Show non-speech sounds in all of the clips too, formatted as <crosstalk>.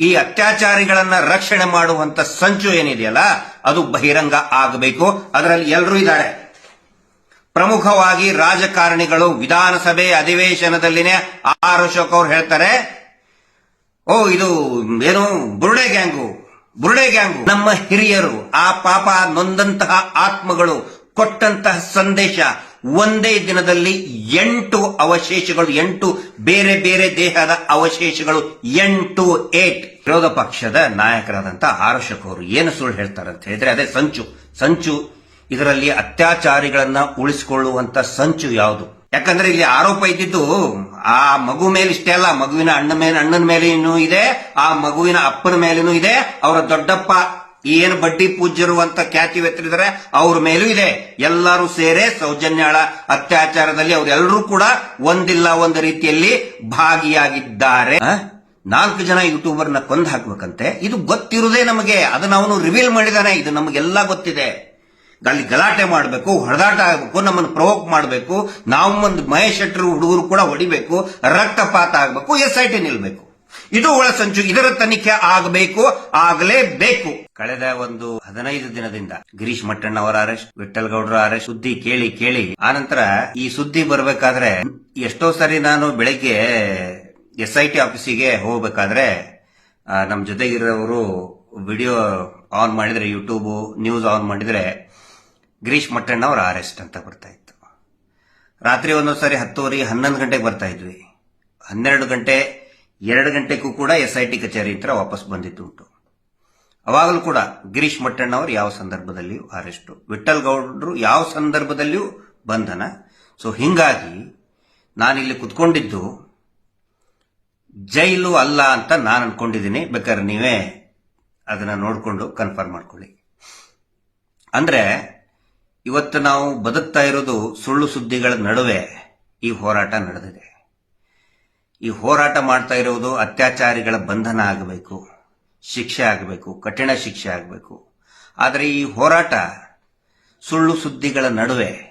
ಈ ಅತ್ಯಾಚಾರಿಗಳನ್ನ ರಕ್ಷಣೆ ಮಾಡುವಂತ ಸಂಚು ಏನಿದೆಯಲ್ಲ, ಅದು ಬಹಿರಂಗ ಆಗಬೇಕು. ಅದರಲ್ಲಿ ಎಲ್ಲರೂ ಇದ್ದಾರೆ. ಪ್ರಮುಖವಾಗಿ ರಾಜಕಾರಣಿಗಳು ವಿಧಾನಸಭೆ ಅಧಿವೇಶನದಲ್ಲಿನೇ ಆರ್ ಅಶೋಕ್ ಅವ್ರು ಹೇಳ್ತಾರೆ, ಓ, ಇದು ಏನು, ಬುರುಡೆ ಗ್ಯಾಂಗು ಬುರುಡೆ ಗ್ಯಾಂಗು. ನಮ್ಮ ಹಿರಿಯರು, ಆ ಪಾಪ ನೊಂದಂತಹ ಆತ್ಮಗಳು ಕೊಟ್ಟಂತಹ ಸಂದೇಶ ಒಂದೇ ದಿನದಲ್ಲಿ ಎಂಟು ಅವಶೇಷಗಳು, ಎಂಟು ಬೇರೆ ಬೇರೆ ದೇಹದ ಅವಶೇಷಗಳು, ಎಂಟು ಏಟ್. ವಿರೋಧ ಪಕ್ಷದ ನಾಯಕರಾದಂತಹ ಆರಶಕ್ ಏನು ಸುಳ್ಳು ಹೇಳ್ತಾರೆ ಅಂತ ಹೇಳಿದ್ರೆ ಅದೇ ಸಂಚು. ಸಂಚು ಇದರಲ್ಲಿ ಅತ್ಯಾಚಾರಿಗಳನ್ನ ಉಳಿಸಿಕೊಳ್ಳುವಂತ ಸಂಚು ಯಾವುದು? ಯಾಕಂದ್ರೆ ಇಲ್ಲಿ ಆರೋಪ ಇದ್ದಿದ್ದು ಆ ಮಗು ಮೇಲೆ ಇಷ್ಟೇ ಅಲ್ಲ, ಮಗುವಿನ ಅಣ್ಣ ಮೇಲೆ, ಅಣ್ಣನ ಮೇಲೇನೂ ಇದೆ, ಆ ಮಗುವಿನ ಅಪ್ಪನ ಮೇಲೇನೂ ಇದೆ, ಅವರ ದೊಡ್ಡಪ್ಪ ಏನು ಬಡ್ಡಿ ಪೂಜ್ಯರು ಅಂತ ಖ್ಯಾತಿ ವ್ಯಕ್ತಿದ್ದಾರೆ ಅವ್ರ ಮೇಲೂ ಇದೆ. ಎಲ್ಲರೂ ಸೇರೆ ಸೌಜನ್ಯಾಳ ಅತ್ಯಾಚಾರದಲ್ಲಿ ಅವರೆಲ್ಲರೂ ಕೂಡ ಒಂದಿಲ್ಲ ಒಂದು ರೀತಿಯಲ್ಲಿ ಭಾಗಿಯಾಗಿದ್ದಾರೆ. ನಾಲ್ಕು ಜನ ಯೂಟ್ಯೂಬರ್ನ ಕೊಂದು ಹಾಕ್ಬೇಕಂತೆ. ಇದು ಗೊತ್ತಿರುವುದೇ ನಮಗೆ. ಅದನ್ನ ಅವನು ರಿವೀಲ್ ಮಾಡಿದಾನೆ. ಇದು ನಮಗೆಲ್ಲ ಗೊತ್ತಿದೆ. ಅಲ್ಲಿ ಗಲಾಟೆ ಮಾಡಬೇಕು, ಹೊಡೆದಾಟ ಆಗಬೇಕು, ನಮ್ಮನ್ನು ಪ್ರವೋಕ್ ಮಾಡಬೇಕು ನಾವು ಒಂದು ಮಹೇಶ್ ಶೆಟ್ಟರು ಹುಡುಗರು ಕೂಡ ಹೊಡಿಬೇಕು, ರಕ್ತಪಾತ ಆಗಬೇಕು, ಎಸ್ ಐ ಟಿ ನಿಲ್ಬೇಕು. ಇದು ಒಳಸಂಚು ಇದರ ತನಿಖೆ ಆಗಬೇಕು ಆಗಲೇಬೇಕು ಕಳೆದ ಒಂದು ಹದಿನೈದು ದಿನದಿಂದ ಗಿರೀಶ್ ಮಟ್ಟಣ್ಣ ಅವರ ಅರೆಸ್ಟ್ ವಿಠಲ್ ಗೌಡ್ರ ಅರೆಸ್ಟ್ ಸುದ್ದಿ ಕೇಳಿ ಕೇಳಿ. ಆನಂತರ ಈ ಸುದ್ದಿ ಬರಬೇಕಾದ್ರೆ ಎಷ್ಟೋ ಸರಿ ನಾನು ಬೆಳಗ್ಗೆ ಎಸ್ ಐ ಟಿ ಆಫೀಸಿಗೆ ಹೋಗಬೇಕಾದ್ರೆ ನಮ್ಮ ನಮ್ ಜೊತೆಗಿರೋರು ವಿಡಿಯೋ ಆನ್ ಮಾಡಿದ್ರೆ, ಯೂಟ್ಯೂಬ್ ನ್ಯೂಸ್ ಆನ್ ಮಾಡಿದ್ರೆ ಗಿರೀಶ್ ಮಟ್ಟಣ್ಣ ಅವರ ಅರೆಸ್ಟ್ ಅಂತ ಬರ್ತಾ ಇತ್ತು. ರಾತ್ರಿ ಒಂದೊಂದು ಸಾರಿ ಹತ್ತುವರೆ, ಹನ್ನೊಂದು ಗಂಟೆಗೆ ಬರ್ತಾ ಇದ್ವಿ. ಹನ್ನೆರಡು ಗಂಟೆ ಎರಡು ಗಂಟೆಗೂ ಕೂಡ ಎಸ್ ಐ ಟಿ ಕಚೇರಿ ಹತ್ರ ವಾಪಸ್ ಬಂದಿದ್ದುಂಟು ಅವಾಗಲೂ ಕೂಡ ಗಿರೀಶ್ ಮಟ್ಟಣ್ಣ ಅವರು ಯಾವ ಸಂದರ್ಭದಲ್ಲಿಯೂ ಅರೆಸ್ಟು ವಿಠಲ್ ಗೌಡ್ರು ಯಾವ ಸಂದರ್ಭದಲ್ಲಿಯೂ ಬಂಧನ. ಸೊ ಹಿಂಗಾಗಿ ನಾನಿಲ್ಲಿ ಕುತ್ಕೊಂಡಿದ್ದು, ಜೈಲು ಅಲ್ಲ ಅಂತ ನಾನು ಅನ್ಕೊಂಡಿದ್ದೀನಿ. ಬೇಕಾದ್ರೆ ನೀವೇ ಅದನ್ನ ನೋಡಿಕೊಂಡು ಕನ್ಫರ್ಮ್ ಮಾಡ್ಕೊಳ್ಳಿ. ಅಂದ್ರೆ, ಇವತ್ತು ನಾವು ಬದುಕ್ತಾ ಇರೋದು ಸುಳ್ಳು ಸುದ್ದಿಗಳ ನಡುವೆ ಈ ಹೋರಾಟ ನಡೆದಿದೆ. ಈ ಹೋರಾಟ ಮಾಡ್ತಾ ಇರುವುದು ಅತ್ಯಾಚಾರಿಗಳ ಬಂಧನ ಆಗಬೇಕು, ಶಿಕ್ಷೆ ಆಗಬೇಕು, ಕಠಿಣ ಶಿಕ್ಷೆ ಆಗಬೇಕು. ಆದರೆ ಈ ಹೋರಾಟ ಸುಳ್ಳು ಸುದ್ದಿಗಳ ನಡುವೆ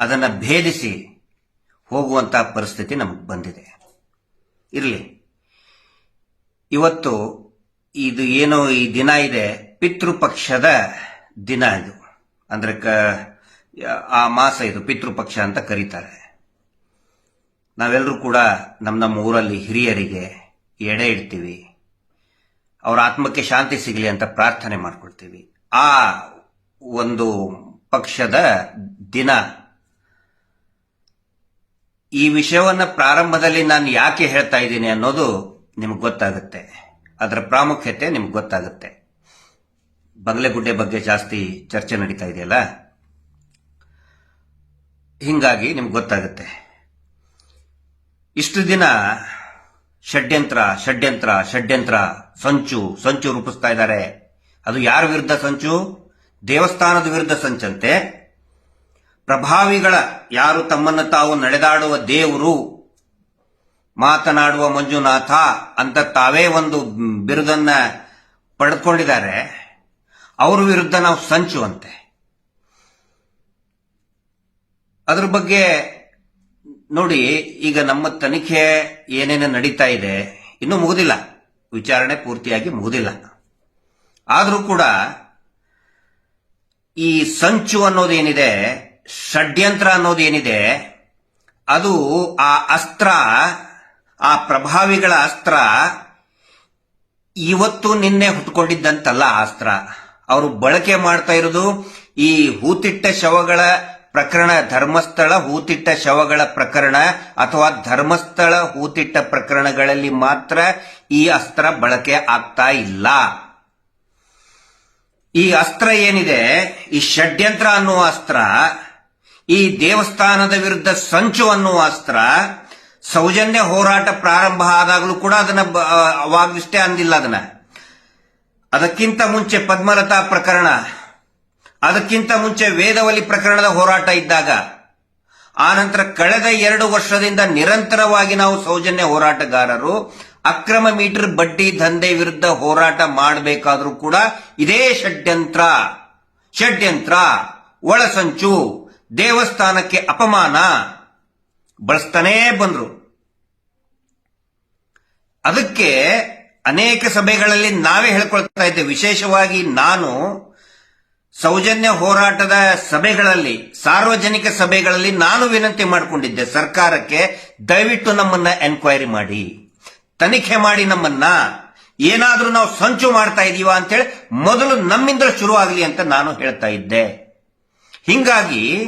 ಅದನ್ನು ಭೇದಿಸಿ ಹೋಗುವಂತಹ ಪರಿಸ್ಥಿತಿ ನಮಗೆ ಬಂದಿದೆ. ಇರಲಿ. ಇವತ್ತು ಇದು ಏನು ಈ ದಿನ ಇದೆ, ಪಿತೃಪಕ್ಷದ ದಿನ ಇದು. ಅಂದ್ರೆ ಕ- ಆ ಮಾಸ ಇದು, ಪಿತೃಪಕ್ಷ ಅಂತ ಕರೀತಾರೆ. ನಾವೆಲ್ಲರೂ ಕೂಡ ನಮ್ಮ ನಮ್ಮ ಊರಲ್ಲಿ ಹಿರಿಯರಿಗೆ ಎಡೆ ಇಡ್ತೀವಿ. ಅವರ ಆತ್ಮಕ್ಕೆ ಶಾಂತಿ ಸಿಗಲಿ ಅಂತ ಪ್ರಾರ್ಥನೆ ಮಾಡ್ಕೊಳ್ತೀವಿ. ಆ ಒಂದು ಪಕ್ಷದ ದಿನ. ಈ ವಿಷಯವನ್ನು ಪ್ರಾರಂಭದಲ್ಲಿ ನಾನು ಯಾಕೆ ಹೇಳ್ತಾ ಇದ್ದೀನಿ ಅನ್ನೋದು ನಿಮ್ಗೆ ಗೊತ್ತಾಗುತ್ತೆ. ಅದರ ಪ್ರಾಮುಖ್ಯತೆ ನಿಮ್ಗೆ ಗೊತ್ತಾಗುತ್ತೆ. ಬಂಗ್ಲೆಗುಡ್ಡೆ ಬಗ್ಗೆ ಜಾಸ್ತಿ ಚರ್ಚೆ ನಡೀತಾ ಇದೆಯಲ್ಲ? ಹಿಂಗಾಗಿ ನಿಮ್ಗೆ ಗೊತ್ತಾಗುತ್ತೆ. ಇಷ್ಟು ದಿನ ಷಡ್ಯಂತ್ರ ಷಡ್ಯಂತ್ರ ಷಡ್ಯಂತ್ರ, ಸಂಚು ಸಂಚು ರೂಪಿಸ್ತಾ ಇದ್ದಾರೆ. ಅದು ಯಾರ ವಿರುದ್ಧ ಸಂಚು? ದೇವಸ್ಥಾನದ ವಿರುದ್ಧ ಸಂಚಂತೆ. ಪ್ರಭಾವಿಗಳ ಯಾರು ತಮ್ಮನ್ನು ತಾವು ನಡೆದಾಡುವ ದೇವರು? ಮಾತನಾಡುವ ಮಂಜುನಾಥ ಅಂತ ತಾವೇ ಒಂದು ಬಿರುದನ್ನ ಪಡೆದುಕೊಂಡಿದ್ದಾರೆ. ಅವ್ರ ವಿರುದ್ಧ ನಾವು ಸಂಚು ಅಂತೆ. ಅದ್ರ ಬಗ್ಗೆ ನೋಡಿ, ಈಗ ನಮ್ಮ ತನಿಖೆ ಏನೇನು ನಡೀತಾ ಇದೆ, ಇನ್ನೂ ಮುಗುದಿಲ್ಲ. ವಿಚಾರಣೆ ಪೂರ್ತಿಯಾಗಿ ಮುಗುದಿಲ್ಲ. ಆದರೂ ಕೂಡ ಈ ಸಂಚು ಅನ್ನೋದೇನಿದೆ, ಷಡ್ಯಂತ್ರ ಅನ್ನೋದೇನಿದೆ, ಅದು ಆ ಅಸ್ತ್ರ, ಆ ಪ್ರಭಾವಿಗಳ ಅಸ್ತ್ರ ಇವತ್ತು ನಿನ್ನೆ ಹುಟ್ಕೊಂಡಿದ್ದಂತಲ್ಲ ಅಸ್ತ್ರ. ಅವರು ಬಳಕೆ ಮಾಡ್ತಾ ಇರೋದು ಈ ಹೂತಿಟ್ಟ ಶವಗಳ ಪ್ರಕರಣ ಧರ್ಮಸ್ಥಳ ಹೂತಿಟ್ಟ ಶವಗಳ ಪ್ರಕರಣ ಅಥವಾ ಧರ್ಮಸ್ಥಳ ಹೂತಿಟ್ಟ ಪ್ರಕರಣಗಳಲ್ಲಿ ಮಾತ್ರ ಈ ಅಸ್ತ್ರ ಬಳಕೆ ಆಗ್ತಾ ಇಲ್ಲ. ಈ ಅಸ್ತ್ರ ಏನಿದೆ? ಈ ಷಡ್ಯಂತ್ರ ಅನ್ನುವ ಅಸ್ತ್ರ, ಈ ದೇವಸ್ಥಾನದ ವಿರುದ್ಧ ಸಂಚು ಅನ್ನುವ ಅಸ್ತ್ರ, ಸೌಜನ್ಯ ಹೋರಾಟ ಪ್ರಾರಂಭ ಆದಾಗಲೂ ಕೂಡ ಅದನ್ನ ಅವಾಗಷ್ಟೇ ಅಂದಿಲ್ಲ ಅದನ್ನ. ಅದಕ್ಕಿಂತ ಮುಂಚೆ ಪದ್ಮಲತಾ ಪ್ರಕರಣ ಅದಕ್ಕಿಂತ ಮುಂಚೆ ವೇದವಲಿ ಪ್ರಕರಣದ ಹೋರಾಟ ಇದ್ದಾಗ ಆನಂತರ ಕಳೆದ ಎರಡು ವರ್ಷದಿಂದ ನಿರಂತರವಾಗಿ ನಾವು ಸೌಜನ್ಯ ಹೋರಾಟಗಾರರು, ಅಕ್ರಮ ಮೀಟರ್ ಬಡ್ಡಿ ದಂಧೆ ವಿರುದ್ಧ ಹೋರಾಟ ಮಾಡಬೇಕಾದ್ರೂ ಕೂಡ ಇದೇ ಷಡ್ಯಂತ್ರ. ಷಡ್ಯಂತ್ರ. ಒಳಸಂಚು. ದೇವಸ್ಥಾನಕ್ಕೆ ಅಪಮಾನ. ಬಳಸ್ತಾನೇ ಬಂದ್ರು. ಅದಕ್ಕೆ ಅನೇಕ ಸಭೆಗಳಲ್ಲಿ ನಾವೇ ಹೇಳ್ಕೊಳ್ತಾ ಇದ್ದೆ ವಿಶೇಷವಾಗಿ ನಾನು ಸೌಜನ್ಯ ಹೋರಾಟದ ಸಭೆಗಳಲ್ಲಿ, ಸಾರ್ವಜನಿಕ ಸಭೆಗಳಲ್ಲಿ ನಾನು ವಿನಂತಿ ಮಾಡಿಕೊಂಡಿದ್ದೆ ಸರ್ಕಾರಕ್ಕೆ, ದಯವಿಟ್ಟು ನಮ್ಮನ್ನ ಎನ್ಕ್ವೈರಿ ಮಾಡಿ. ತನಿಖೆ ಮಾಡಿ ನಮ್ಮನ್ನ. ಏನಾದರೂ ನಾವು ಸಂಚು ಮಾಡ್ತಾ ಇದೀವ ಅಂತೇಳಿ ಮೊದಲು ನಮ್ಮಿಂದ ಶುರು ಆಗಲಿ ಅಂತ ನಾನು ಹೇಳ್ತಾ ಇದ್ದೆ. ಹಿಂಗಾಗಿ,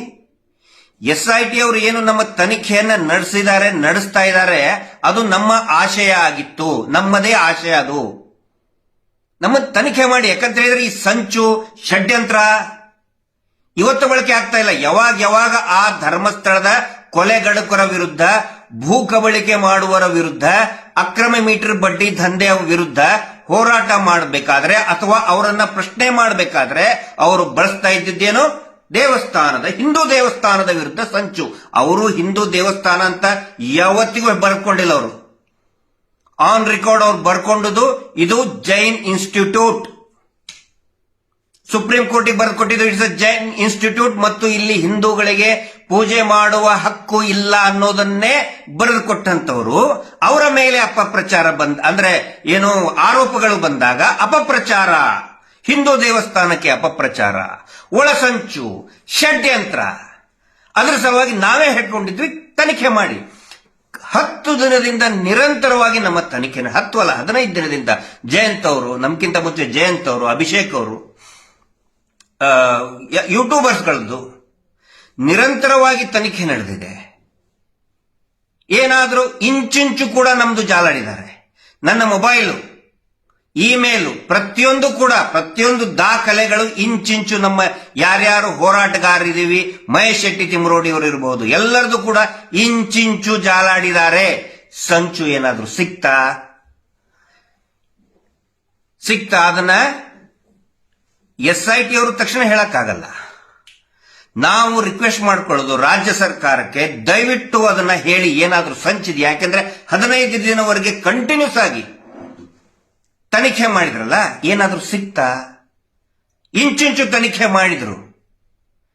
ಎಸ್ ಐ ಟಿ ಅವರು ಏನು ನಮ್ಮ ತನಿಖೆಯನ್ನ ನಡೆಸಿದ್ದಾರೆ, ನಡೆಸ್ತಾ ಇದ್ದಾರೆ, ಅದು ನಮ್ಮ ಆಶಯ ಆಗಿತ್ತು. ನಮ್ಮದೇ ಆಶಯ ಅದು. ನಮ್ಮ ತನಿಖೆ ಮಾಡಿ, ಯಾಕಂತ ಹೇಳಿದ್ರೆ ಈ ಸಂಚು, ಷಡ್ಯಂತ್ರ ಇವತ್ತು ಬಳಕೆ ಆಗ್ತಾ ಇಲ್ಲ. ಯಾವಾಗ ಯಾವಾಗ ಆ ಧರ್ಮಸ್ಥಳದ ಕೊಲೆಗಡಕರ ವಿರುದ್ಧ, ಭೂ ಕಬಳಿಕೆ ಮಾಡುವರ ವಿರುದ್ಧ, ಅಕ್ರಮ ಮೀಟರ್ ಬಡ್ಡಿ ದಂಧೆಯ ವಿರುದ್ಧ ಹೋರಾಟ ಮಾಡಬೇಕಾದ್ರೆ ಅಥವಾ ಅವರನ್ನ ಪ್ರಶ್ನೆ ಮಾಡಬೇಕಾದ್ರೆ ಅವರು ಬಳಸ್ತಾ ಇದ್ದಿದ್ದೇನು? ದೇವಸ್ಥಾನದ, ಹಿಂದೂ ದೇವಸ್ಥಾನದ ವಿರುದ್ಧ ಸಂಚು. ಅವರು ಹಿಂದೂ ದೇವಸ್ಥಾನ ಅಂತ ಯಾವತ್ತಿಗೂ ಬರ್ಕೊಂಡಿಲ್ಲ ಅವರು. ಆನ್ ರೆಕಾರ್ಡ್ ಅವ್ರು ಬರ್ಕೊಂಡದ್ದು ಇದು ಜೈನ್ ಇನ್ಸ್ಟಿಟ್ಯೂಟ್. ಸುಪ್ರೀಂ ಕೋರ್ಟಿಗೆ ಬರೆದು ಕೊಟ್ಟಿದ್ದು ಇಟ್ಸ್ ಅ ಜೈನ್ ಇನ್ಸ್ಟಿಟ್ಯೂಟ್ ಮತ್ತು ಇಲ್ಲಿ ಹಿಂದೂಗಳಿಗೆ ಪೂಜೆ ಮಾಡುವ ಹಕ್ಕು ಇಲ್ಲ ಅನ್ನೋದನ್ನೇ ಬರೆದು ಕೊಟ್ಟಂತವರು ಅವರ ಮೇಲೆ ಅಪಪ್ರಚಾರ ಬಂದ, ಅಂದ್ರೆ ಏನು ಆರೋಪಗಳು ಬಂದಾಗ ಅಪಪ್ರಚಾರ. ಹಿಂದೂ ದೇವಸ್ಥಾನಕ್ಕೆ ಅಪಪ್ರಚಾರ. ಒಳಸಂಚು, ಷಡ್ಯಂತ್ರ. ಅದರ ಸಲುವಾಗಿ ನಾವೇ ಹೇಳ್ಕೊಂಡಿದ್ವಿ, ತನಿಖೆ ಮಾಡಿ. ದಿನದಿಂದ ನಿರಂತರವಾಗಿ ನಮ್ಮ ತನಿಖೆನ ಹತ್ತು ಅಲ್ಲ ಹದಿನೈದು ದಿನದಿಂದ. ಜಯಂತ್ ಅವರು ನಮ್ಗಿಂತ ಮುಂಚೆ ಜಯಂತ್ ಅವರು ಅಭಿಷೇಕ್ ಅವರು ಯೂಟ್ಯೂಬರ್ಸ್ಗಳದ್ದು ನಿರಂತರವಾಗಿ ತನಿಖೆ ನಡೆದಿದೆ. ಏನಾದರೂ ಇಂಚಿಂಚು ಕೂಡ ನಮ್ದು ಜಾಲಾಡಿದ್ದಾರೆ ನನ್ನ ಮೊಬೈಲು ಇಮೇಲು, ಪ್ರತಿಯೊಂದು ಕೂಡ, ಪ್ರತಿಯೊಂದು ದಾಖಲೆಗಳು ಇಂಚಿಂಚು ನಮ್ಮ ಯಾರ್ಯಾರು ಹೋರಾಟಗಾರರಿದ್ದೀವಿ, ಮಹೇಶ್ ಶೆಟ್ಟಿ ತಿಮ್ರೋಡಿ ಅವರು ಇರಬಹುದು ಎಲ್ಲರದು ಕೂಡ ಇಂಚಿಂಚು ಜಾಲಾಡಿದ್ದಾರೆ. ಸಂಚು ಏನಾದ್ರೂ ಸಿಕ್ತಾ? ಸಿಕ್ತಾ? ಅದನ್ನ ಎಸ್ ಐ ಟಿ ಅವರು ತಕ್ಷಣ ಹೇಳಕ್ಕಾಗಲ್ಲ. ನಾವು ರಿಕ್ವೆಸ್ಟ್ ಮಾಡ್ಕೊಳ್ಳೋದು ರಾಜ್ಯ ಸರ್ಕಾರಕ್ಕೆ, ದಯವಿಟ್ಟು ಅದನ್ನ ಹೇಳಿ ಏನಾದ್ರೂ ಸಂಚಿದೆ ಯಾಕೆಂದ್ರೆ ಹದಿನೈದು ದಿನವರೆಗೆ ಕಂಟಿನ್ಯೂಸ್ ಆಗಿ ತನಿಖೆ ಮಾಡಿದ್ರಲ್ಲ, ಏನಾದರೂ ಸಿಕ್ತಾ? ಇಂಚಿಂಚು ತನಿಖೆ ಮಾಡಿದ್ರು.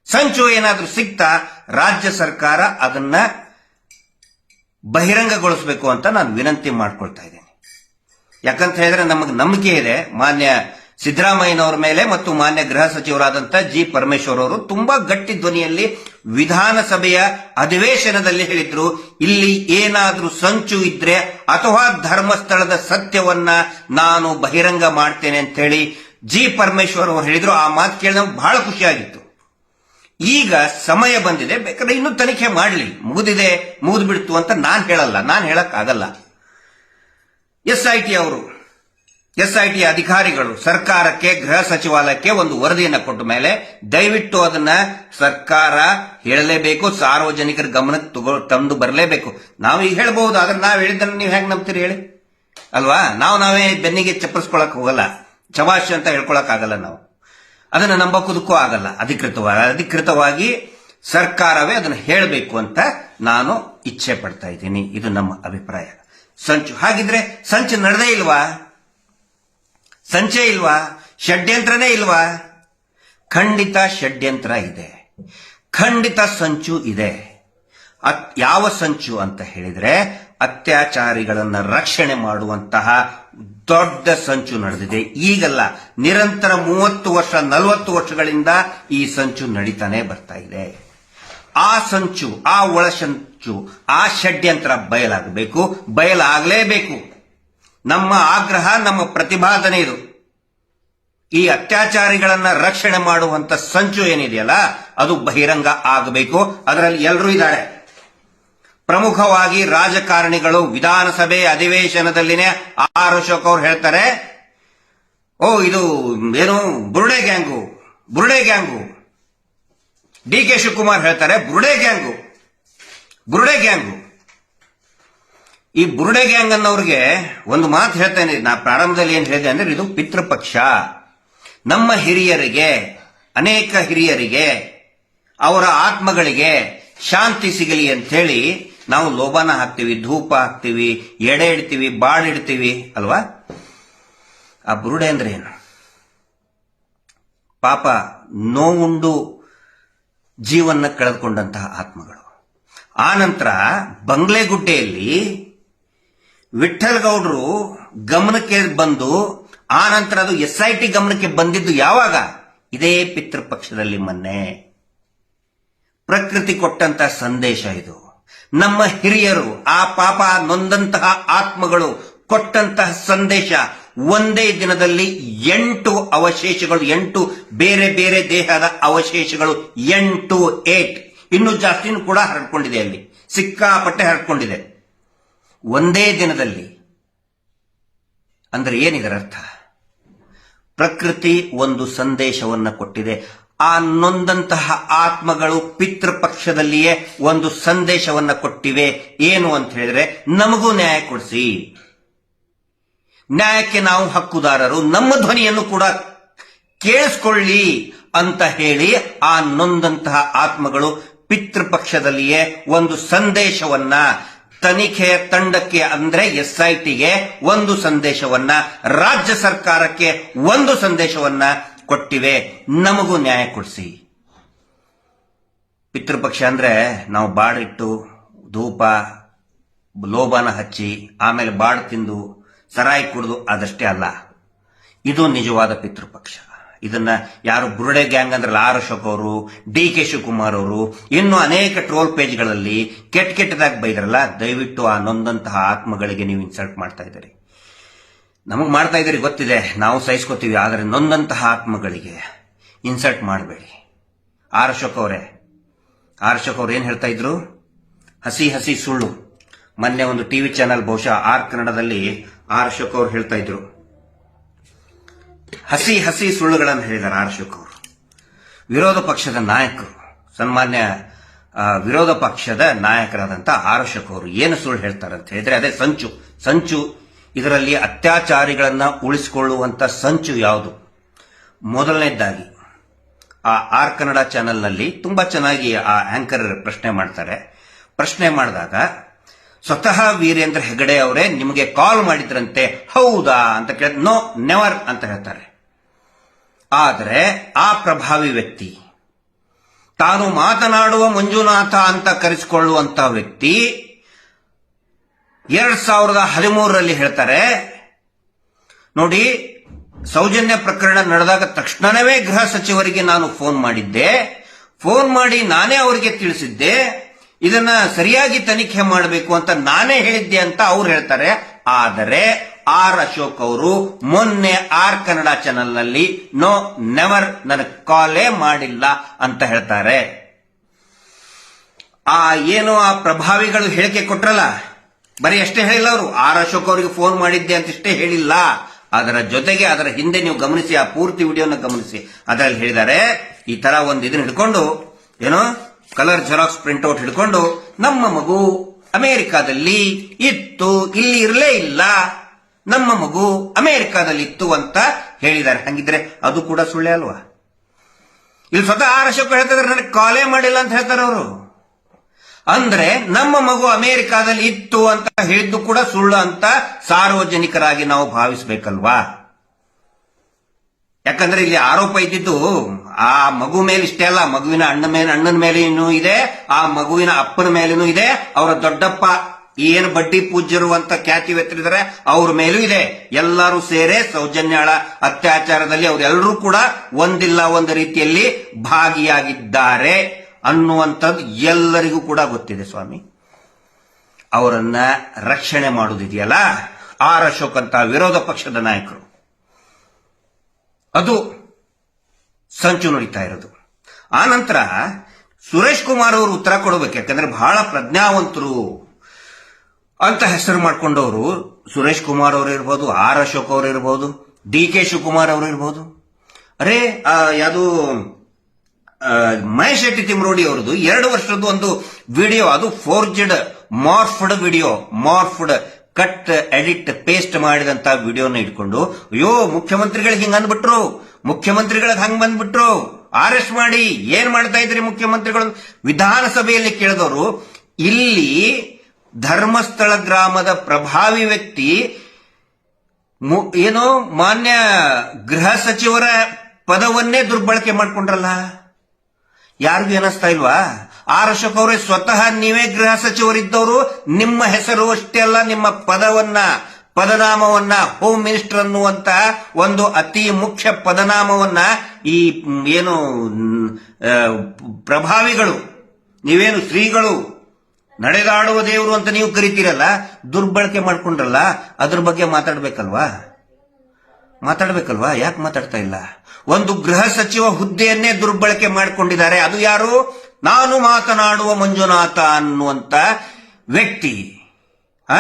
ಸಂಚು ಏನಾದರೂ ಸಿಕ್ತಾ? ರಾಜ್ಯ ಸರ್ಕಾರ ಅದನ್ನ ಬಹಿರಂಗಗೊಳಿಸಬೇಕು ಅಂತ ನಾನು ವಿನಂತಿ ಮಾಡ್ಕೊಳ್ತಾ ಇದ್ದೇನೆ. ಯಾಕಂತ ಹೇಳಿದ್ರೆ ನಮಗೆ ನಂಬಿಕೆ ಇದೆ. ಮಾನ್ಯ ಸಿದ್ದರಾಮಯ್ಯನವರ ಮೇಲೆ ಮತ್ತು ಮಾನ್ಯ ಗೃಹ ಸಚಿವರಾದಂತ ಜಿ ಪರಮೇಶ್ವರ್ ಅವರು ತುಂಬಾ ಗಟ್ಟಿ ಧ್ವನಿಯಲ್ಲಿ ವಿಧಾನಸಭೆಯ ಅಧಿವೇಶನದಲ್ಲಿ ಹೇಳಿದ್ರು, ಇಲ್ಲಿ ಏನಾದರೂ ಸಂಚು ಇದ್ರೆ ಅಥವಾ ಧರ್ಮಸ್ಥಳದ ಸತ್ಯವನ್ನ ನಾನು ಬಹಿರಂಗ ಮಾಡ್ತೇನೆ ಅಂತ ಹೇಳಿ ಜಿ ಪರಮೇಶ್ವರ್ ಅವರು ಹೇಳಿದ್ರು. ಆ ಮಾತು ಕೇಳಿದ ಬಹಳ ಖುಷಿಯಾಗಿತ್ತು. ಈಗ ಸಮಯ ಬಂದಿದೆ, ಬೇಕಾದ್ರೆ ಇನ್ನೂ ತನಿಖೆ ಮಾಡಲಿ. ಮುಗಿದಿದೆ, ಮುಗಿದ್ಬಿಡ್ತು ಅಂತ ನಾನು ಹೇಳಲ್ಲ. ನಾನು ಹೇಳಕ್ ಆಗಲ್ಲ ಎಸ್ ಐ ಟಿ ಅವರು ಎಸ್ ಐ ಟಿ ಅಧಿಕಾರಿಗಳು ಸರ್ಕಾರಕ್ಕೆ, ಗೃಹ ಸಚಿವಾಲಯಕ್ಕೆ ಒಂದು ವರದಿಯನ್ನು ಕೊಟ್ಟ ಮೇಲೆ ದಯವಿಟ್ಟು ಅದನ್ನ ಸರ್ಕಾರ ಹೇಳಲೇಬೇಕು, ಸಾರ್ವಜನಿಕರ ಗಮನಕ್ಕೆ ತಗೋ, ತಂದು ಬರಲೇಬೇಕು. ನಾವು ಈಗ ಹೇಳಬಹುದು, ಆದ್ರೆ ನಾವು ಹೇಳಿದ್ರೆ ನೀವು ಹೆಂಗ್ ನಂಬ್ತೀರಿ ಹೇಳಿ? ಅಲ್ವಾ? ನಾವು ನಾವೇ ಬೆನ್ನಿಗೆ ಚಪ್ಪರಿಸ್ಕೊಳಕ್ ಹೋಗಲ್ಲ. ಚವಾಶ್ ಅಂತ ಹೇಳ್ಕೊಳಕ್ ಆಗಲ್ಲ ನಾವು. ಅದನ್ನ ನಂಬಕೋದಕ್ಕೂ ಆಗಲ್ಲ. ಅಧಿಕೃತವಾಗಿ ಅಧಿಕೃತವಾಗಿ ಸರ್ಕಾರವೇ ಅದನ್ನ ಹೇಳಬೇಕು ಅಂತ ನಾನು ಇಚ್ಛೆ ಪಡ್ತಾ ಇದ್ದೀನಿ. ಇದು ನಮ್ಮ ಅಭಿಪ್ರಾಯ. ಸಂಚು, ಹಾಗಿದ್ರೆ ಸಂಚು ನಡೆದೇ ಇಲ್ವಾ? ಸಂಚೆ ಇಲ್ವಾ? ಷಡ್ಯಂತ್ರನೇ ಇಲ್ವಾ? ಖಂಡಿತ ಷಡ್ಯಂತ್ರ ಇದೆ. ಖಂಡಿತ ಸಂಚು ಇದೆ. ಯಾವ ಸಂಚು ಅಂತ ಹೇಳಿದ್ರೆ ಅತ್ಯಾಚಾರಿಗಳನ್ನು ರಕ್ಷಣೆ ಮಾಡುವಂತಹ ದೊಡ್ಡ ಸಂಚು ನಡೆದಿದೆ. ಈಗಲ್ಲ ನಿರಂತರ ಮೂವತ್ತು ವರ್ಷ, ನಲವತ್ತು ವರ್ಷಗಳಿಂದ ಈ ಸಂಚು ನಡೀತಾನೆ ಬರ್ತಾ ಇದೆ. ಆ ಸಂಚು, ಆ ಒಳ ಸಂಚು, ಆ ಷಡ್ಯಂತ್ರ ಬಯಲಾಗಬೇಕು. ಬಯಲಾಗಲೇಬೇಕು. ನಮ್ಮ ಆಗ್ರಹ, ನಮ್ಮ ಪ್ರತಿಭಾದನೆ ಇದು. ಈ ಅತ್ಯಾಚಾರಿಗಳನ್ನ ರಕ್ಷಣೆ ಮಾಡುವಂತ ಸಂಚು ಏನಿದೆಯಲ್ಲ, ಅದು ಬಹಿರಂಗ ಆಗಬೇಕು. ಅದರಲ್ಲಿ ಎಲ್ಲರೂ ಇದ್ದಾರೆ. ಪ್ರಮುಖವಾಗಿ ರಾಜಕಾರಣಿಗಳು ವಿಧಾನಸಭೆ ಅಧಿವೇಶನದಲ್ಲಿನೇ ಆರ್ ಅಶೋಕ್ ಅವ್ರು ಹೇಳ್ತಾರೆ, ಓ, ಇದು ಏನು, ಬುರುಡೆ ಗ್ಯಾಂಗು ಬುರುಡೆ ಗ್ಯಾಂಗು. ಡಿ ಕೆ ಶಿವಕುಮಾರ್ ಹೇಳ್ತಾರೆ, ಬುರುಡೆ ಗ್ಯಾಂಗು ಬುರುಡೆ ಗ್ಯಾಂಗು. ಈ ಬುರುಡೆ ಗ್ಯಾಂಗ್ ಅನ್ನೋರಿಗೆ ಒಂದು ಮಾತು ಹೇಳ್ತೇನೆ. ನಾ ಪ್ರಾರಂಭದಲ್ಲಿ ಏನು ಹೇಳಿದೆ ಅಂದ್ರೆ ಇದು ಪಿತೃಪಕ್ಷ. ನಮ್ಮ ಹಿರಿಯರಿಗೆ, ಅನೇಕ ಹಿರಿಯರಿಗೆ, ಅವರ ಆತ್ಮಗಳಿಗೆ ಶಾಂತಿ ಸಿಗಲಿ ಅಂತ ಹೇಳಿ ನಾವು ಲೋಬಾನ ಹಾಕ್ತಿವಿ, ಧೂಪ ಹಾಕ್ತಿವಿ, ಎಡೆ ಇಡ್ತೀವಿ ಬಾಳಿಡ್ತೀವಿ ಅಲ್ವಾ? ಆ ಬುರುಡೆ ಅಂದ್ರೆ ಏನು? ಪಾಪ ನೋವುಂಡು ಜೀವನ ಕಳೆದುಕೊಂಡಂತಹ ಆತ್ಮಗಳು. ಆ ನಂತರ ಬಂಗ್ಲೆಗುಡ್ಡೆಯಲ್ಲಿ ವಿಠಲ್ ಗೌಡ್ರು ಗಮನಕ್ಕೆ ಬಂದು, ಆ ನಂತರ ಅದು ಎಸ್ ಐ ಟಿ ಗಮನಕ್ಕೆ ಬಂದಿದ್ದು ಯಾವಾಗ? ಇದೇ ಪಿತೃಪಕ್ಷದಲ್ಲಿ ಮೊನ್ನೆ. ಪ್ರಕೃತಿ ಕೊಟ್ಟಂತ ಸಂದೇಶ ಇದು. ನಮ್ಮ ಹಿರಿಯರು, ಆ ಪಾಪ ನೊಂದಂತಹ ಆತ್ಮಗಳು ಕೊಟ್ಟಂತಹ ಸಂದೇಶ ಒಂದೇ ದಿನದಲ್ಲಿ ಎಂಟು ಅವಶೇಷಗಳು, ಎಂಟು ಬೇರೆ ಬೇರೆ ದೇಹದ ಅವಶೇಷಗಳು, ಎಂಟು ಏಟ್. ಇನ್ನು ಜಾಸ್ತಿನೂ ಕೂಡ ಹರಡ್ಕೊಂಡಿದೆ ಅಲ್ಲಿ. ಸಿಕ್ಕಾಪಟ್ಟೆ ಹರಡ್ಕೊಂಡಿದೆ. ಒಂದೇ ದಿನದಲ್ಲಿ. ಅಂದ್ರೆ ಏನಿದರ ಅರ್ಥ ಪ್ರಕೃತಿ ಒಂದು ಸಂದೇಶವನ್ನ ಕೊಟ್ಟಿದೆ. ಆ ನೊಂದಂತಹ ಆತ್ಮಗಳು ಪಿತೃಪಕ್ಷದಲ್ಲಿಯೇ ಒಂದು ಸಂದೇಶವನ್ನ ಕೊಟ್ಟಿವೆ. ಏನು ಅಂತ ಹೇಳಿದ್ರೆ, ನಮಗೂ ನ್ಯಾಯ ಕೊಡಿಸಿ. ನ್ಯಾಯಕ್ಕೆ ನಾವು ಹಕ್ಕುದಾರರು. ನಮ್ಮ ಧ್ವನಿಯನ್ನು ಕೂಡ ಕೇಳಿಸ್ಕೊಳ್ಳಿ ಅಂತ ಹೇಳಿ ಆ ನೊಂದಂತಹ ಆತ್ಮಗಳು ಪಿತೃಪಕ್ಷದಲ್ಲಿಯೇ ಒಂದು ಸಂದೇಶವನ್ನ ತನಿಖೆಯ ತಂಡಕ್ಕೆ ಅಂದ್ರೆ ಎಸ್ ಐ ಟಿಗೆ ಒಂದು ಸಂದೇಶವನ್ನ, ರಾಜ್ಯ ಸರ್ಕಾರಕ್ಕೆ ಒಂದು ಸಂದೇಶವನ್ನ ಕೊಟ್ಟಿವೆ. ನಮಗೂ ನ್ಯಾಯ ಕೊಡಿಸಿ. ಪಿತೃಪಕ್ಷ ಅಂದ್ರೆ ನಾವು ಬಾಡಿಟ್ಟು, ಧೂಪ ಲೋಬಾನ ಹಚ್ಚಿ, ಆಮೇಲೆ ಬಾಡ್ ತಿಂದು, ಸರಾಯಿ ಕುಡಿದು ಅದಷ್ಟೇ ಅಲ್ಲ. ಇದು ನಿಜವಾದ ಪಿತೃಪಕ್ಷ. ಇದನ್ನ ಯಾರು ಬುರುಡೆ ಗ್ಯಾಂಗ್ ಅಂದ್ರಲ್ಲ ಆರ್ ಅಶೋಕ್ ಅವರು ಡಿ ಕೆ ಶಿವಕುಮಾರ್ ಅವರು, ಇನ್ನು ಅನೇಕ ಟ್ರೋಲ್ ಪೇಜ್ಗಳಲ್ಲಿ ಕೆಟ್ಟ ಕೆಟ್ಟದಾಗಿ ಬೈದ್ರಲ್ಲ, ದಯವಿಟ್ಟು ಆ ನೊಂದಂತಹ ಆತ್ಮಗಳಿಗೆ ನೀವು ಇನ್ಸಲ್ಟ್ ಮಾಡ್ತಾ ಇದ್ದೀರಿ. ನಮಗೆ ಮಾಡ್ತಾ ಇದ್ದೀರಿ ಗೊತ್ತಿದೆ, ನಾವು ಸಹಿಸ್ಕೋತೀವಿ, ಆದರೆ ನೊಂದಂತಹ ಆತ್ಮಗಳಿಗೆ ಇನ್ಸಲ್ಟ್ ಮಾಡಬೇಡಿ. ಆರ್ ಅಶೋಕ್ ಅವರೇ, ಆರ್ ಅಶೋಕ್ ಅವ್ರು ಏನು ಹೇಳ್ತಾ ಇದ್ರು? ಹಸಿ ಹಸಿ ಸುಳ್ಳು. ಮೊನ್ನೆ ಒಂದು ಟಿವಿ ಚಾನೆಲ್ ಬಹುಶಃ ಆರ್ ಕನ್ನಡದಲ್ಲಿ ಆರ್ ಅಶೋಕ್ ಅವ್ರು ಹೇಳ್ತಾ ಇದ್ರು. ಹಸಿ ಹಸಿ ಸುಳ್ಳುಗಳನ್ನು ಹೇಳಿದ್ದಾರೆ ಆರ್ ಅವರು. ವಿರೋಧ ಪಕ್ಷದ ನಾಯಕರು, ಸನ್ಮಾನ್ಯ ವಿರೋಧ ಪಕ್ಷದ ನಾಯಕರಾದಂಥ ಆರ್ ಅವರು ಏನು ಸುಳ್ಳು ಹೇಳ್ತಾರೆ ಅಂತ ಹೇಳಿದ್ರೆ ಅದೇ ಸಂಚು. ಸಂಚು ಇದರಲ್ಲಿ ಅತ್ಯಾಚಾರಿಗಳನ್ನು ಉಳಿಸಿಕೊಳ್ಳುವಂತ ಸಂಚು ಯಾವುದು? ಮೊದಲನೇದಾಗಿ, ಆ ಆರ್ ಕನ್ನಡ ಚಾನೆಲ್ನಲ್ಲಿ ತುಂಬಾ ಚೆನ್ನಾಗಿ ಆ ಆಂಕರ್ ಪ್ರಶ್ನೆ ಮಾಡ್ತಾರೆ. ಪ್ರಶ್ನೆ ಮಾಡಿದಾಗ ಸ್ವತಃ ವೀರೇಂದ್ರ ಹೆಗಡೆ ಅವರೇ ನಿಮಗೆ ಕಾಲ್ ಮಾಡಿದ್ರಂತೆ, ಹೌದಾ ಅಂತ ಕೇಳಿದ ನೋ, ನೆವರ್ ಅಂತ ಹೇಳ್ತಾರೆ. ಆದರೆ ಆ ಪ್ರಭಾವಿ ವ್ಯಕ್ತಿ, ತಾನು ಮಾತನಾಡುವ ಮಂಜುನಾಥ ಅಂತ ಕರೆಸಿಕೊಳ್ಳುವಂತ ವ್ಯಕ್ತಿ, ಎರಡ್ ಸಾವಿರದ ಹದಿಮೂರರಲ್ಲಿ ಹೇಳ್ತಾರೆ, ನೋಡಿ, ಸೌಜನ್ಯ ಪ್ರಕರಣ ನಡೆದಾಗ ತಕ್ಷಣವೇ ಗೃಹ ಸಚಿವರಿಗೆ ನಾನು ಫೋನ್ ಮಾಡಿದ್ದೆ. ಫೋನ್ ಮಾಡಿ ನಾನೇ ಅವರಿಗೆ ತಿಳಿಸಿದ್ದೆ. ಇದನ್ನ ಸರಿಯಾಗಿ ತನಿಖೆ ಮಾಡಬೇಕು ಅಂತ ನಾನೇ ಹೇಳಿದ್ದೆ ಅಂತ ಅವ್ರು ಹೇಳ್ತಾರೆ. ಆದರೆ ಆರ್ ಅಶೋಕ್ ಅವರು ಮೊನ್ನೆ ಆರ್ ಕನ್ನಡ ಚಾನೆಲ್ನಲ್ಲಿ ನೋ, ನೆವರ್, ನನಗೆ ಕಾಲೇ ಮಾಡಿಲ್ಲ ಅಂತ ಹೇಳ್ತಾರೆ. ಆ ಏನು ಆ ಪ್ರಭಾವಿಗಳು ಹೇಳಿಕೆ ಕೊಟ್ರಲ್ಲ? ಬರೀ ಅಷ್ಟೇ ಹೇಳಿಲ್ಲ ಅವರು. ಆರ್ ಅಶೋಕ್ ಅವರಿಗೆ ಫೋನ್ ಮಾಡಿದ್ದೆ ಅಂತ ಇಷ್ಟೇ ಹೇಳಿಲ್ಲ. ಅದರ ಜೊತೆಗೆ ಅದರ ಹಿಂದೆ ನೀವು ಗಮನಿಸಿ, ಆ ಪೂರ್ತಿ ವಿಡಿಯೋನ ಗಮನಿಸಿ. ಅದರಲ್ಲಿ ಹೇಳಿದ್ದಾರೆ, ಈ ತರ ಒಂದು ಇದನ್ನ ಹಿಡ್ಕೊಂಡು, ಏನೋ? ಕಲರ್ ಜೆರಾಕ್ಸ್ ಪ್ರಿಂಟ್ಔಟ್ ಹಿಡ್ಕೊಂಡು ನಮ್ಮ ಮಗು ಅಮೆರಿಕಾದಲ್ಲಿ ಇತ್ತು, ಇಲ್ಲಿ ಇರಲೇ ಇಲ್ಲ. ನಮ್ಮ ಮಗು ಅಮೆರಿಕಾದಲ್ಲಿ ಇತ್ತು ಅಂತ ಹೇಳಿದ್ದಾರೆ. ಹಂಗಿದ್ರೆ ಅದು ಕೂಡ ಸುಳ್ಳೆ ಅಲ್ವಾ? ಇಲ್ಲಿ ಸ್ವತಃ ಅಶೋಕ್ ಹೇಳ್ತಿದ್ರೆ ನನಗೆ ಕಾಲೇ ಮಾಡಿಲ್ಲ ಅಂತ ಹೇಳ್ತಾರೆ ಅವರು. ಅಂದ್ರೆ ನಮ್ಮ ಮಗು ಅಮೆರಿಕಾದಲ್ಲಿ ಇತ್ತು ಅಂತ ಹೇಳಿದ್ದು ಕೂಡ ಸುಳ್ಳು ಅಂತ ಸಾರ್ವಜನಿಕರಾಗಿ ನಾವು ಭಾವಿಸಬೇಕಲ್ವಾ? ಯಾಕಂದ್ರೆ ಇಲ್ಲಿ ಆರೋಪ ಇದ್ದಿದ್ದು ಆ ಮಗು ಮೇಲೆ ಇಷ್ಟೇ ಅಲ್ಲ, ಮಗುವಿನ ಅಣ್ಣ ಮೇಲೆ, ಅಣ್ಣನ ಮೇಲೇನೂ ಇದೆ, ಆ ಮಗುವಿನ ಅಪ್ಪನ ಮೇಲೇನೂ ಇದೆ, ಅವರ ದೊಡ್ಡಪ್ಪ ಏನು ಬಡ್ಡಿ ಪೂಜ್ಯರು ಅಂತ ಖ್ಯಾತಿ ವ್ಯಕ್ತರಿದ್ದಾರೆ, ಅವ್ರ ಮೇಲೂ ಇದೆ. ಎಲ್ಲರೂ ಸೇರೆ ಸೌಜನ್ಯಾಳ ಅತ್ಯಾಚಾರದಲ್ಲಿ ಅವರೆಲ್ಲರೂ ಕೂಡ ಒಂದಿಲ್ಲ ಒಂದು ರೀತಿಯಲ್ಲಿ ಭಾಗಿಯಾಗಿದ್ದಾರೆ ಅನ್ನುವಂಥದ್ದು ಎಲ್ಲರಿಗೂ ಕೂಡ ಗೊತ್ತಿದೆ ಸ್ವಾಮಿ. ಅವರನ್ನ ರಕ್ಷಣೆ ಮಾಡುವುದಿದೆಯಲ್ಲ ಆರ್ ಅಶೋಕ್ ಅಂತ ವಿರೋಧ ಪಕ್ಷದ ನಾಯಕರು. ಅದು ಸಂಚು ನಡೀತಾ ಇರೋದು ಆ ನಂತರ ಸುರೇಶ್ ಕುಮಾರ್ ಅವರು ಉತ್ತರ ಕೊಡಬೇಕು, ಯಾಕಂದ್ರೆ ಬಹಳ ಪ್ರಜ್ಞಾವಂತರು ಅಂತ ಹೆಸರು ಮಾಡ್ಕೊಂಡವರು ಸುರೇಶ್ ಕುಮಾರ್ ಅವರು ಇರ್ಬೋದು, ಆರ್ ಅಶೋಕ್ ಅವರು ಇರ್ಬೋದು, ಡಿ ಕೆ ಶಿವಕುಮಾರ್ ಅವರು ಇರ್ಬೋದು. ಅರೇ ಯಾವುದು ಮಹೇಶ್ ಶೆಟ್ಟಿ ತಿಮ್ರೋಡಿ ಅವರದು ಎರಡು ವರ್ಷದ ಒಂದು ವಿಡಿಯೋ, ಅದು forged morphed video morphed cut, edit, paste ಮಾಡಿದಂತ ವಿಡಿಯೋನ ಇಟ್ಕೊಂಡು, ಅಯ್ಯೋ ಮುಖ್ಯಮಂತ್ರಿಗಳಿಗೆ ಹಿಂಗ ಅಂದ್ಬಿಟ್ರು ಮುಖ್ಯಮಂತ್ರಿಗಳಿಗೆ ಹಂಗ್ ಬಂದ್ಬಿಟ್ರು ಅರೆಸ್ಟ್ ಮಾಡಿ, ಏನ್ ಮಾಡ್ತಾ ಇದ್ರಿ ಮುಖ್ಯಮಂತ್ರಿಗಳು? ವಿಧಾನಸಭೆಯಲ್ಲಿ ಕೇಳಿದವರು, ಇಲ್ಲಿ ಧರ್ಮಸ್ಥಳ ಗ್ರಾಮದ ಪ್ರಭಾವಿ ವ್ಯಕ್ತಿ ಏನು ಏನೋ ಮಾನ್ಯ ಗೃಹ ಸಚಿವರ ಪದವನ್ನೇ ದುರ್ಬಳಕೆ ಮಾಡ್ಕೊಂಡ್ರಲ್ಲ? ಯಾರಿಗೂ ಅನಿಸ್ತಾ ಇಲ್ವಾ? ಆರ್ ಅಶೋಕ್ ಅವರೇ ಸ್ವತಃ ನೀವೇ ಗೃಹ ಸಚಿವರಿದ್ದವರು, ನಿಮ್ಮ ಹೆಸರು ಅಷ್ಟೇ ಅಲ್ಲ, ನಿಮ್ಮ ಪದವನ್ನ, ಪದನಾಮವನ್ನ ಹೋಮ್ ಮಿನಿಸ್ಟರ್ ಅನ್ನುವಂತ ಒಂದು ಅತಿ ಮುಖ್ಯ ಪದನಾಮವನ್ನ ಈ ಏನು ಪ್ರಭಾವಿಗಳು, ನೀವೇನು ಶ್ರೀಗಳು, ನಡೆದಾಡುವ ದೇವರು ಅಂತ ನೀವು ಕರಿತೀರಲ್ಲ, ದುರ್ಬಳಕೆ ಮಾಡ್ಕೊಂಡ್ರಲ್ಲ, ಅದ್ರ ಬಗ್ಗೆ ಮಾತಾಡ್ಬೇಕಲ್ವಾ? ಮಾತಾಡ್ಬೇಕಲ್ವಾ? ಯಾಕೆ ಮಾತಾಡ್ತಾ ಇಲ್ಲ? ಒಂದು ಗೃಹ ಸಚಿವ ಹುದ್ದೆಯನ್ನೇ ದುರ್ಬಳಕೆ ಮಾಡಿಕೊಂಡಿದ್ದಾರೆ. ಅದು ಯಾರು? ನಾನು ಮಾತನಾಡುವ ಮಂಜುನಾಥ ಅನ್ನುವಂತ ವ್ಯಕ್ತಿ. ಆ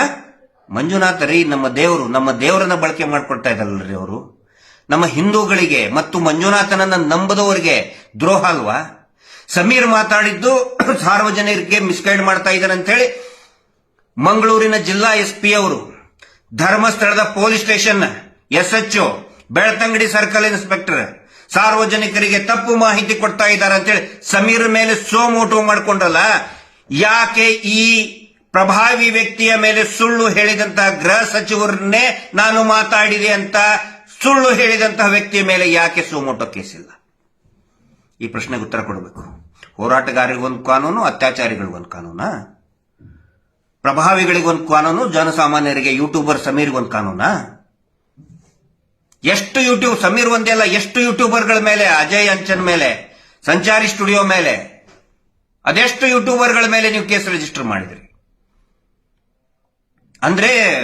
ಮಂಜುನಾಥ ರೀ, ನಮ್ಮ ದೇವರು. ನಮ್ಮ ದೇವರನ್ನ ಬಳಕೆ ಮಾಡ್ಕೊಳ್ತಾ ಇದ್ದಾರಲ್ರಿ ಅವರು. ನಮ್ಮ ಹಿಂದೂಗಳಿಗೆ ಮತ್ತು ಮಂಜುನಾಥನನ್ನ ನಂಬದವರಿಗೆ ದ್ರೋಹ ಅಲ್ವಾ? ಸಮೀರ್ ಮಾತಾಡಿದ್ದು <coughs> ಸಾರ್ವಜನಿಕರಿಗೆ ಮಿಸ್ಗೈಡ್ ಮಾಡ್ತಾ ಇದ್ದಾರೆ ಅಂತ ಹೇಳಿ ಮಂಗಳೂರಿನ ಜಿಲ್ಲಾ ಎಸ್ ಪಿ ಅವರು, ಧರ್ಮಸ್ಥಳದ police station SHO Belthangady circle inspector ಸಾರ್ವಜನಿಕರಿಗೆ ತಪ್ಪು ಮಾಹಿತಿ ಕೊಡ್ತಾ ಇದ್ದಾರೆ ಅಂತೇಳಿ ಸಮೀರ್ ಮೇಲೆ ಸೋಮೋಟು ಮಾಡಿಕೊಂಡ್ರಲ್ಲ, ಯಾಕೆ ಈ ಪ್ರಭಾವಿ ವ್ಯಕ್ತಿಯ ಮೇಲೆ ಸುಳ್ಳು ಹೇಳಿದಂತ ಗೃಹ ಸಚಿವರನ್ನೇ ನಾನು ಮಾತಾಡಿದೆ ಅಂತ ಸುಳ್ಳು ಹೇಳಿದಂತಹ ವ್ಯಕ್ತಿಯ ಮೇಲೆ ಯಾಕೆ ಸೋಮೋಟೋ ಕೇಸಿಲ್ಲ? ಈ ಪ್ರಶ್ನೆಗೆ ಉತ್ತರ ಕೊಡಬೇಕು. ಹೋರಾಟಗಾರರಿಗೊಂದು ಕಾನೂನು ಅತ್ಯಾಚಾರಿಗಳಿಗೊಂದು ಕಾನೂನಾ? ಪ್ರಭಾವಿಗಳಿಗೊಂದು ಕಾನೂನು, ಜನಸಾಮಾನ್ಯರಿಗೆ, ಯೂಟ್ಯೂಬರ್ ಸಮೀರ್ಗೊಂದು ಕಾನೂನಾ? ಎಷ್ಟು ಯೂಟ್ಯೂಬ್, ಸಮೀರ್ ಒಂದೇ ಅಲ್ಲ, ಎಷ್ಟು ಯೂಟ್ಯೂಬರ್ಗಳ ಮೇಲೆ, ಅಜಯ್ ಅಂಚನ್ ಮೇಲೆ, ಸಂಚಾರಿ ಸ್ಟುಡಿಯೋ ಮೇಲೆ, ಅದೆಷ್ಟು ಯೂಟ್ಯೂಬರ್ಗಳ ಮೇಲೆ ನೀವು ಕೇಸ್ ರಿಜಿಸ್ಟರ್ ಮಾಡಿದ್ರಿ? ಅಂದ್ರೆ,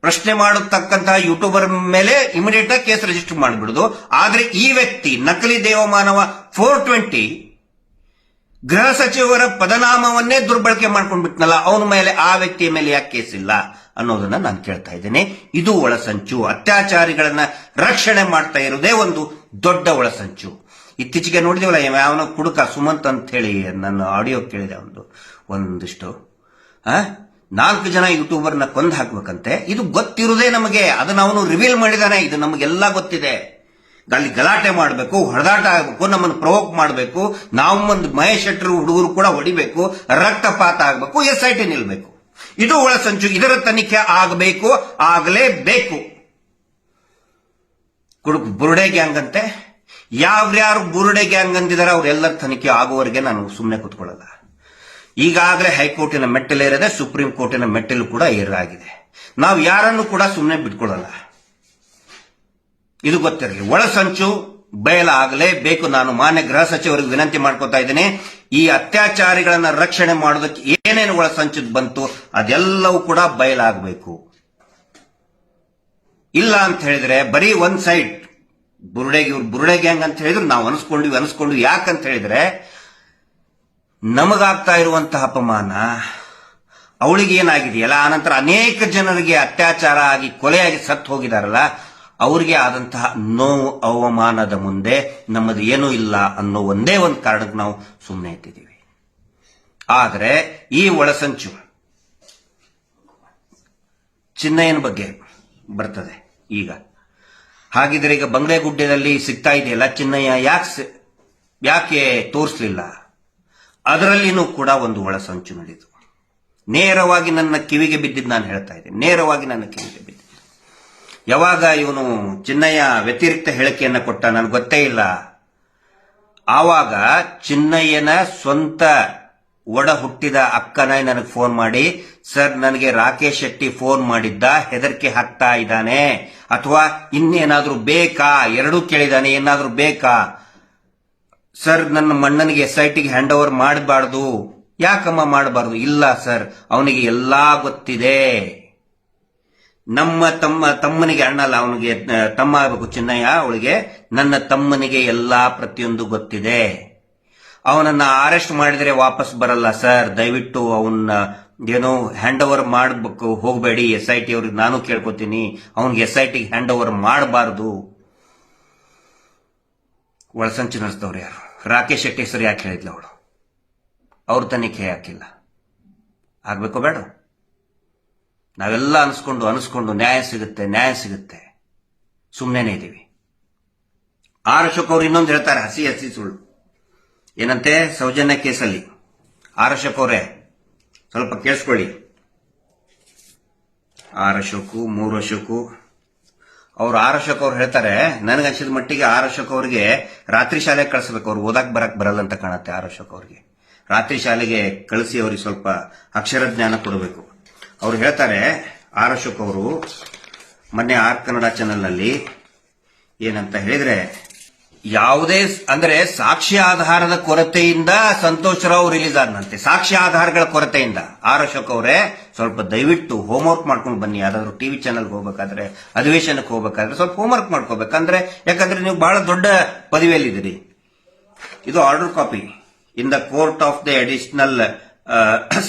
ಪ್ರಶ್ನೆ ಮಾಡತಕ್ಕಂತಹ ಯೂಟ್ಯೂಬರ್ ಮೇಲೆ ಇಮಿಡಿಯೇಟ್ ಆಗಿ ಕೇಸ್ ರಿಜಿಸ್ಟರ್ ಮಾಡಿಬಿಡುದು. ಆದ್ರೆ ಈ ವ್ಯಕ್ತಿ, ನಕಲಿ ದೇವಮಾನವ ಫೋರ್ ಟ್ವೆಂಟಿ ಗೃಹ ಸಚಿವರ ಪದನಾಮವನ್ನೇ ದುರ್ಬಳಕೆ ಮಾಡ್ಕೊಂಡ್ಬಿಟ್ನಲ್ಲ, ಅವನ ಮೇಲೆ ಆ ವ್ಯಕ್ತಿಯ ಮೇಲೆ ಯಾಕೆ ಕೇಸ್ ಇಲ್ಲ? ಅನ್ನೋದನ್ನ ನಾನು ಕೇಳ್ತಾ ಇದ್ದೇನೆ. ಇದು ಒಳಸಂಚು. ಅತ್ಯಾಚಾರಿಗಳನ್ನ ರಕ್ಷಣೆ ಮಾಡ್ತಾ ಇರೋದೇ ಒಂದು ದೊಡ್ಡ ಒಳಸಂಚು. ಇತ್ತೀಚೆಗೆ ನೋಡಿದೇವಲ್ಲ ಯಾವನ ಕುಡುಕ ಸುಮಂತ್ ಅಂತ ಹೇಳಿ ನನ್ನ ಆಡಿಯೋ ಕೇಳಿದೆ ಒಂದು ಒಂದಿಷ್ಟು. ಆ? ನಾಲ್ಕು ಜನ ಯೂಟ್ಯೂಬರ್ನ ಕೊಂದು ಹಾಕ್ಬೇಕಂತೆ. ಇದು ಗೊತ್ತಿರುವುದೇ ನಮಗೆ. ಅದನ್ನ ಅವನು ರಿವೀಲ್ ಮಾಡಿದಾನೆ. ಇದು ನಮಗೆಲ್ಲ ಗೊತ್ತಿದೆ. ಅಲ್ಲಿ ಗಲಾಟೆ ಮಾಡಬೇಕು, ಹೊಡೆದಾಟ ಆಗಬೇಕು, ನಮ್ಮನ್ನು ಪ್ರವೋಕ್ ಮಾಡಬೇಕು. ನಾವು ಒಂದು ಮಹೇಶ್ ಶೆಟ್ಟರು ಹುಡುಗರು ಕೂಡ ಹೊಡಿಬೇಕು, ರಕ್ತಪಾತ ಆಗಬೇಕು, ಎಸ್ ಐ ಟಿ ನಿಲ್ಬೇಕು. ಇದು ಒಳಸಂಚು ಇದರ ತನಿಖೆ ಆಗಬೇಕು, ಆಗಲೇಬೇಕು. ಕುಡುಕ್ ಬುರುಡೆ ಗ್ಯಾಂಗ್ ಅಂತೆ ಯಾವ್ಯಾರು ಬುರುಡೆ ಗ್ಯಾಂಗ್ ಅಂದಿದ್ದಾರೆ ಅವರೆಲ್ಲರ ತನಿಖೆ ಆಗುವವರೆಗೆ ನಾನು ಸುಮ್ಮನೆ ಕೂತ್ಕೊಳ್ಳಲ್ಲ. ಈಗಾಗಲೇ ಹೈಕೋರ್ಟಿನ ಮೆಟ್ಟಿಲೇರಿದೆ, ಸುಪ್ರೀಂ ಕೋರ್ಟಿನ ಮೆಟ್ಟಲು ಕೂಡ ಏರಾಗಿದೆ. ನಾವು ಯಾರನ್ನು ಕೂಡ ಸುಮ್ಮನೆ ಬಿಟ್ಕೊಳ್ಳಲ್ಲ. ಇದು ಗೊತ್ತಿರಲಿ. ಒಳಸಂಚು ಬಯಲಾಗಲೇಬೇಕು. ನಾನು ಮಾನ್ಯ ಗೃಹ ಸಚಿವರಿಗೆ ವಿನಂತಿ ಮಾಡ್ಕೊತಾ ಇದ್ದೇನೆ. ಈ ಅತ್ಯಾಚಾರಿಗಳನ್ನ ರಕ್ಷಣೆ ಮಾಡೋದಕ್ಕೆ ಏನೇನು ಒಳ ಒಳಸಂಚು ಬಂತು, ಅದೆಲ್ಲವೂ ಕೂಡ ಬಯಲಾಗಬೇಕು. ಇಲ್ಲ ಅಂತ ಹೇಳಿದ್ರೆ ಬರೀ ಒಂದ್ ಸೈಡ್, ಬುರುಡೆಗೆ, ಇವ್ರು ಬುರುಡೆ ಗ್ಯಾಂಗ್ ಅಂತ ಹೇಳಿದ್ರು, ನಾವು ಅನ್ಸ್ಕೊಂಡ್ವಿ ಅನ್ಸ್ಕೊಂಡ್ವಿ. ಯಾಕಂತ ಹೇಳಿದ್ರೆ, ನಮಗಾಗ್ತಾ ಇರುವಂತಹ ಅಪಮಾನ ಅವಳಿಗೆ ಏನಾಗಿದೆಯಲ್ಲ ಆನಂತರ ಅನೇಕ ಜನರಿಗೆ ಅತ್ಯಾಚಾರ ಆಗಿ ಕೊಲೆಯಾಗಿ ಸತ್ತು ಹೋಗಿದಾರಲ್ಲ ಅವರಿಗೆ ಆದಂತಹ ನೋವು, ಅವಮಾನದ ಮುಂದೆ ನಮ್ಮದು ಏನೂ ಇಲ್ಲ ಅನ್ನೋ ಒಂದೇ ಒಂದು ಕಾರಣಕ್ಕೆ ನಾವು ಸುಮ್ಮನೆ ಇಟ್ಟಿದ್ದೀವಿ. ಆದರೆ ಈ ಒಳಸಂಚು ಚಿನ್ನಯ್ಯನ ಬಗ್ಗೆ ಬರ್ತದೆ ಈಗ. ಹಾಗಿದ್ರೆ ಈಗ ಬಂಗ್ಲೆಗುಡ್ಡದಲ್ಲಿ ಸಿಗ್ತಾ ಇದೆಯಲ್ಲ, ಚಿನ್ನಯ್ಯ ಯಾಕೆ ಯಾಕೆ ತೋರಿಸ್ಲಿಲ್ಲ? ಅದರಲ್ಲಿನೂ ಕೂಡ ಒಂದು ಒಳಸಂಚು ನಡೆಯಿತು ನೇರವಾಗಿ ನನ್ನ ಕಿವಿಗೆ ಬಿದ್ದಿದ್ದು ನಾನು ಹೇಳ್ತಾ ಇದ್ದೇನೆ. ನೇರವಾಗಿ ನನ್ನ ಕಿವಿಗೆ ಯಾವಾಗ ಇವನು ಚಿನ್ನಯ್ಯ ವ್ಯತಿರಿಕ್ತ ಹೇಳಿಕೆಯನ್ನ ಕೊಟ್ಟ ನನಗೆ ಗೊತ್ತೇ ಇಲ್ಲ. ಆವಾಗ ಚಿನ್ನಯ್ಯನ ಸ್ವಂತ ಒಡ ಹುಟ್ಟಿದ ಅಕ್ಕನ ನನಗೆ ಫೋನ್ ಮಾಡಿ, ಸರ್, ನನಗೆ ರಾಕೇಶ್ ಶೆಟ್ಟಿ ಫೋನ್ ಮಾಡಿದ್ದ, ಹೆದರಿಕೆ ಹಾಕ್ತಾ ಇದ್ದಾನೆ. ಅಥವಾ ಇನ್ನೇನಾದ್ರೂ ಬೇಕಾ? ಎರಡೂ ಕೇಳಿದಾನೆ, ಏನಾದ್ರೂ ಬೇಕಾ? ಸರ್, ನನ್ನ ಮಣ್ಣನಿಗೆ ಎಸ್ ಐ ಟಿಗೆ ಹ್ಯಾಂಡ್ ಓವರ್ ಮಾಡಬಾರ್ದು. ಯಾಕಮ್ಮ ಮಾಡಬಾರ್ದು? ಇಲ್ಲ, ಸರ್, ಅವನಿಗೆ ಎಲ್ಲಾ ಗೊತ್ತಿದೆ. ನಮ್ಮ ತಮ್ಮ, ತಮ್ಮನಿಗೆ ಅಣ್ಣಲ್ಲ ಅವನಿಗೆ ತಮ್ಮ ಆಗಬೇಕು ಚಿನ್ನಯ್ಯ, ಅವಳಿಗೆ, ನನ್ನ ತಮ್ಮನಿಗೆ ಎಲ್ಲಾ ಪ್ರತಿಯೊಂದು ಗೊತ್ತಿದೆ. ಅವನನ್ನ ಅರೆಸ್ಟ್ ಮಾಡಿದರೆ ವಾಪಸ್ ಬರಲ್ಲ ಸರ್ ದಯವಿಟ್ಟು ಅವನ್ನ, ಏನೋ ಹ್ಯಾಂಡ್ ಓವರ್ ಮಾಡಬೇಕು, ಹೋಗಬೇಡಿ. ಎಸ್ ಐ ಟಿ ಅವ್ರಿಗೆ ನಾನು ಕೇಳ್ಕೊತೀನಿ. ಅವನಿಗೆ ಎಸ್ ಐ ಟಿಗೆ ಹ್ಯಾಂಡ್ ಓವರ್ ಮಾಡಬಾರ್ದು. ಒಳಸಂಚು ನಡೆಸಿದವ್ರು ಯಾರು? ರಾಕೇಶ್ ಶೆಟ್ಟಿ ಹೆಸರು ಯಾಕೆ ಹೇಳಿದ್ಲು ಅವಳು? ಅವ್ರ ತನಿಖೆ ಹಾಕಿಲ್ಲ ಆಗ್ಬೇಕು ಬೇಡ? ನಾವೆಲ್ಲ ಅನ್ಸ್ಕೊಂಡು ಅನ್ಸ್ಕೊಂಡು ನ್ಯಾಯ ಸಿಗುತ್ತೆ ನ್ಯಾಯ ಸಿಗುತ್ತೆ. ಸುಮ್ಮನೆ ಇದ್ದೀವಿ ಆರ್ ಅಶೋಕ್ ಅವ್ರು ಇನ್ನೊಂದು ಹೇಳ್ತಾರೆ, ಹಸಿ ಹಸಿ ಸುಳ್ಳು. ಏನಂತೆ? ಸೌಜನ್ಯ ಕೇಸಲ್ಲಿ. ಆರ್ ಅಶೋಕ್ ಅವರೇ, ಸ್ವಲ್ಪ ಕೇಳಿಸ್ಕೊಳ್ಳಿ. ಆರ್ ಅಶೋಕು, ಮೂರು ಅಶೋಕು. ಅವ್ರು ಆರ್ ಅಶೋಕ್ ಅವ್ರು ಹೇಳ್ತಾರೆ ನನಗನ್ಸಿದ ಮಟ್ಟಿಗೆ ಆರ್ ಅಶೋಕ್ ಅವ್ರಿಗೆ ರಾತ್ರಿ ಶಾಲೆಗೆ ಕಳಿಸ್ಬೇಕು. ಅವ್ರು ಓದಕ್ ಬರಕ್ ಬರಲ್ಲ ಅಂತ ಕಾಣುತ್ತೆ ಆರ್ ಅಶೋಕ್ ಅವ್ರಿಗೆ. ರಾತ್ರಿ ಶಾಲೆಗೆ ಕಳಿಸಿ ಅವ್ರಿಗೆ ಸ್ವಲ್ಪ ಅಕ್ಷರ ಜ್ಞಾನ ಕೊಡಬೇಕು. ಅವ್ರು ಹೇಳ್ತಾರೆ ಆರ್ ಅಶೋಕ್ ಅವರು, ಮೊನ್ನೆ ಆರ್ ಕನ್ನಡ ಚಾನೆಲ್ನಲ್ಲಿ ಏನಂತ ಹೇಳಿದ್ರೆ, ಯಾವುದೇ ಅಂದ್ರೆ ಸಾಕ್ಷಿ ಆಧಾರದ ಕೊರತೆಯಿಂದ ಸಂತೋಷ್ ರಾವ್ ರಿಲೀಸ್ ಆದನಂತೆ. ಸಾಕ್ಷಿ ಆಧಾರಗಳ ಕೊರತೆಯಿಂದ. ಆರ್ ಅಶೋಕ್ ಅವರೇ, ಸ್ವಲ್ಪ ದಯವಿಟ್ಟು ಹೋಮ್ವರ್ಕ್ ಮಾಡ್ಕೊಂಡು ಬನ್ನಿ. ಯಾವ್ದಾದ್ರು ಟಿವಿ ಚಾನಲ್ಗೆ ಹೋಗ್ಬೇಕಾದ್ರೆ, ಅಧಿವೇಶನಕ್ಕೆ ಹೋಗ್ಬೇಕಾದ್ರೆ ಸ್ವಲ್ಪ ಹೋಮ್ವರ್ಕ್ ಮಾಡ್ಕೋಬೇಕಂದ್ರೆ ಯಾಕಂದ್ರೆ ನೀವು ಬಹಳ ದೊಡ್ಡ ಪದವಿಯಲ್ಲಿದ್ದೀರಿ. ಇದು order copy in the court of the additional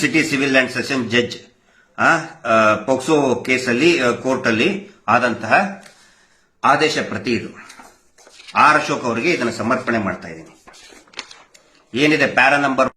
city civil and session judge POCSO ಕೇಸಲ್ಲಿ ಕೋರ್ಟ್ ಅಲ್ಲಿ ಆದಂತಹ ಆದೇಶ ಪ್ರತಿ ಇದು. ಆರ್ ಅಶೋಕ್ ಅವರಿಗೆ ಇದನ್ನು ಸಮರ್ಪಣೆ ಮಾಡ್ತಾ ಇದ್ದೀನಿ. ಏನಿದೆ ಪ್ಯಾರಾ ನಂಬರ್